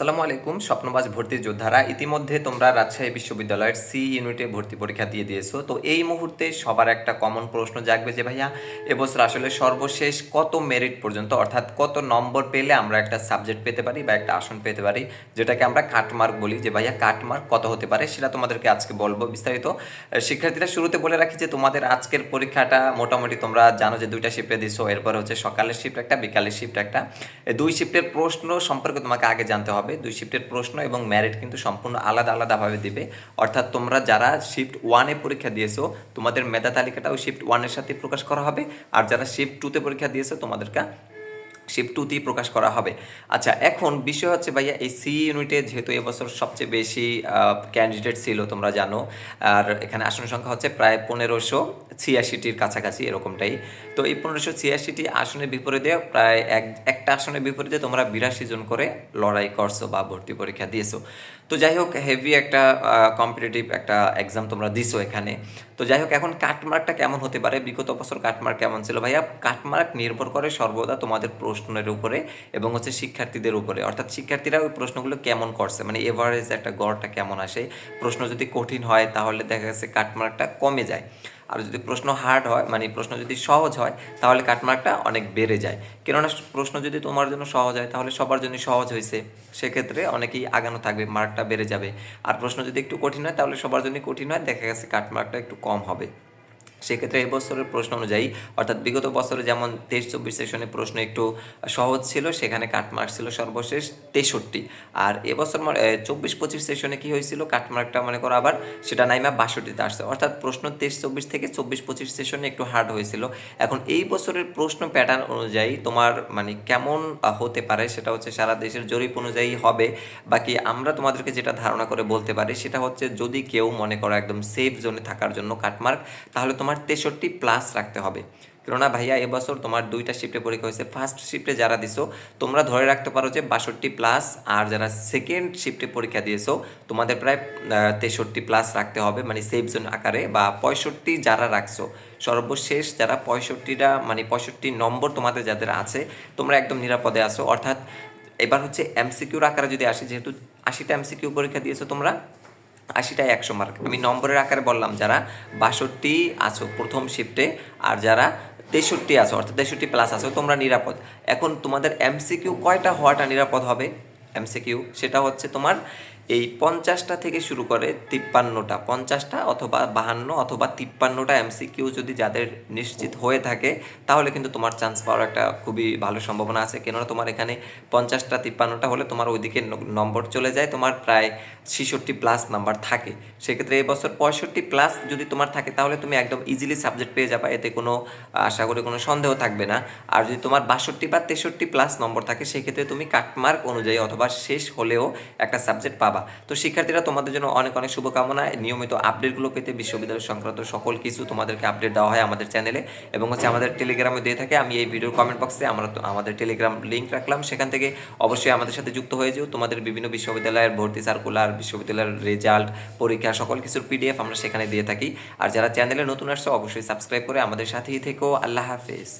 আসসালামু আলাইকুম, স্বপ্নবাজ ভর্তি যোদ্ধারা। ইতিমধ্যে তোমরা রাজশাহী বিশ্ববিদ্যালয়ের সি ইউনিটে ভর্তি পরীক্ষা দিয়ে দিয়েছ। তো এই মুহূর্তে সবার একটা কমন প্রশ্ন জাগবে যে, ভাইয়া, এবছর আসলে সর্বশেষ কত মেরিট পর্যন্ত, অর্থাৎ কত নম্বর পেলে আমরা একটা সাবজেক্ট পেতে পারি বা একটা আসন পেতে পারি? যেটাকে আমরা কাটমার্ক বলি। যে, ভাইয়া কাটমার্ক কত হতে পারে? সেটা তোমাদেরকে আজকে বলব বিস্তারিত। শিক্ষার্থীরা শুরুতে বলে রাখি যে, তোমাদের আজকের পরীক্ষাটা মোটামুটি তোমরা জানো যে, দুইটা শিফটে দিছো এরপর হচ্ছে সকালের শিফট একটা, বিকালের শিফট একটা। দুই শিফটের প্রশ্ন সম্পর্কে তোমাকে আগে জানতে হবে। দুই শিফটের প্রশ্ন এবং ম্যারিট কিন্তু সম্পূর্ণ আলাদা আলাদাভাবে দেবে। অর্থাৎ তোমরা যারা শিফট ওয়ানে পরীক্ষা দিয়েছ, তোমাদের মেধা তালিকাটাও শিফট ওয়ানের সাথে প্রকাশ করা হবে। আর যারা শিফট টুতে পরীক্ষা দিয়েছ, তোমাদেরকে শিফট টুতেই প্রকাশ করা হবে। আচ্ছা এখন বিষয় হচ্ছে ভাইয়া, এই সি ইউনিটে যেহেতু এবছর সবচেয়ে বেশি ক্যান্ডিডেট ছিল, তোমরা জানো, আর এখানে আসন সংখ্যা হচ্ছে প্রায় পনেরোশো ছিয়াশিটির কাছাকাছি এরকমটাই। তো এই পনেরোশো ছিয়াশিটি আসনের বিপরীতে প্রায় এক, একটা আসনের বিপরীতে তোমরা বিরাশি জন করে লড়াই করছ বা ভর্তি পরীক্ষা দিয়েছ। তো যাই হোক হেভি একটা কম্পিটিটিভ একটা এক্সাম তোমরা দিছো এখানে। তো যাই হোক, এখন কাটমার্কটা কেমন হতে পারে? বিগত বছর কাটমার্ক কেমন ছিল ভাইয়া? কাটমার্ক নির্ভর করে সর্বদা তোমাদের প্রশ্নের উপরে এবং হচ্ছে শিক্ষার্থীদের উপরে। অর্থাৎ শিক্ষার্থীরা ওই প্রশ্নগুলো কেমন করছে? মানে এভারেজ একটা গড়টা কেমন আসে? প্রশ্ন যদি কঠিন হয়, তাহলে দেখা গেছে কাটমার্কটা কমে যায়। আর যদি প্রশ্ন হার্ড হয় মানে প্রশ্ন যদি সহজ হয়, তাহলে কাটমার্কটা অনেক বেড়ে যায়। কেননা প্রশ্ন যদি তোমার জন্য সহজ হয়, তাহলে সবার জন্য সহজ হয়েছে সেক্ষেত্রে অনেকেই আগানো থাকবে, মার্কটা বেড়ে যাবে। আর প্রশ্ন যদি একটু কঠিন হয়, তাহলে সবার জন্য কঠিন হয়, দেখা গেছে কাটমার্কটা একটু কম হবে। সেক্ষেত্রে এই বছরের প্রশ্ন অনুযায়ী, অর্থাৎ বিগত বছরে যেমন তেইশ চব্বিশ সেশনে প্রশ্ন একটু সহজ ছিল, সেখানে কাটমার্ক ছিল সর্বশেষ তেষট্টি। আর এবছর চব্বিশ পঁচিশ সেশনে কি হয়েছিল? কাটমার্কটা মনে করো আবার সেটা নাইমা বাষট্টিতে আসছে। অর্থাৎ প্রশ্ন তেইশ চব্বিশ থেকে চব্বিশ পঁচিশ সেশনে একটু হার্ড হয়েছিল। এখন এই বছরের প্রশ্ন প্যাটার্ন অনুযায়ী তোমার মানে কেমন হতে পারে সেটা হচ্ছে সারা দেশের জরিপ অনুযায়ী হবে। বাকি আমরা তোমাদেরকে যেটা ধারণা করে বলতে পারি সেটা হচ্ছে যদি কেউ মনে করো একদম সেফ জোনে থাকার জন্য কাটমার্ক তাহলে তোমার তেষট্টি প্লাস রাখতে হবে। কেননা ভাইয়া, এবছর তোমার দুইটা শিফটে পরীক্ষা হয়েছে। ফার্স্ট শিফটে যারা দিছো, তোমরা ধরে রাখতে পারো যে বাষট্টি প্লাস আর যারা সেকেন্ড শিফটে পরীক্ষা দিয়েছ, তোমাদের প্রায় তেষট্টি প্লাস রাখতে হবে মানে সেফ জোন আকারে, বা পঁয়ষট্টি যারা রাখছো, সর্বশেষ যারা পঁয়ষট্টিটা মানে পঁয়ষট্টি নম্বর তোমাদের যাদের আছে, তোমরা একদম নিরাপদে আছো। অর্থাৎ, এবার হচ্ছে এমসিকিউর আকারে যদি আসে, যেহেতু আশিটা এমসিকিউ পরীক্ষা দিয়েছ তোমরা আশিটায় একশো মার্ক আমি নম্বরের আকারে বললাম, যারা বাষট্টি আছো প্রথম শিফটে আর যারা তেষট্টি আছো, অর্থাৎ তেষট্টি প্লাস আছো, তোমরা নিরাপদ। এখন তোমাদের এমসিকিউ কয়টা হওয়াটা নিরাপদ হবে? এমসিকিউ সেটা হচ্ছে তোমার এই পঞ্চাশটা থেকে শুরু করে তিপ্পান্নটা, পঞ্চাশটা অথবা বাহান্ন অথবা তিপ্পান্নটা এমসিকিউ যদি যাদের নিশ্চিত হয়ে থাকে, তাহলে কিন্তু তোমার চান্স পাওয়ার একটা খুবই ভালো সম্ভাবনা আছে। কেননা তোমার এখানে পঞ্চাশটা, তিপ্পান্নটা হলে তোমার ওইদিকে নম্বর চলে যায়, তোমার প্রায় ছিষট্টি প্লাস নাম্বার থাকে। সেক্ষেত্রে এই বছর পঁয়ষট্টি প্লাস যদি তোমার থাকে, তাহলে তুমি একদম ইজিলি সাবজেক্ট পেয়ে যাবে, এতে কোনো, আশা করি কোনো সন্দেহ থাকবে না। আর যদি তোমার বাষট্টি বা তেষট্টি প্লাস নম্বর থাকে, সেক্ষেত্রে তুমি কাটমার্ক অনুযায়ী অথবা শেষ হলেও একটা সাবজেক্ট পাবা। তো শিক্ষার্থীরা, তোমাদের জন্য অনেক অনেক শুভকামনা। নিয়মিত আপডেটগুলো পেতে বিশ্ববিদ্যালয় সংক্রান্ত সকল কিছু তোমাদেরকে আপডেট দেওয়া হয় আমাদের চ্যানেলে এবং হচ্ছে আমাদের টেলিগ্রামে দিয়ে থাকে। আমি এই ভিডিওর কমেন্ট বক্সে আমরা আমাদের টেলিগ্রাম লিঙ্ক রাখলাম। সেখান থেকে অবশ্যই আমাদের সাথে যুক্ত হয়ে যেও। তোমাদের বিভিন্ন বিশ্ববিদ্যালয়ের ভর্তি সার্কুলার বিশ্ববিদ্যালয়ের রেজাল্ট পরীক্ষা, সকল কিছুর পিডিএফ আমরা সেখানে দিয়ে থাকি। আর যারা চ্যানেলে নতুন আসছো, অবশ্যই সাবস্ক্রাইব করে আমাদের সাথেই থেকো। আল্লাহ হাফেজ।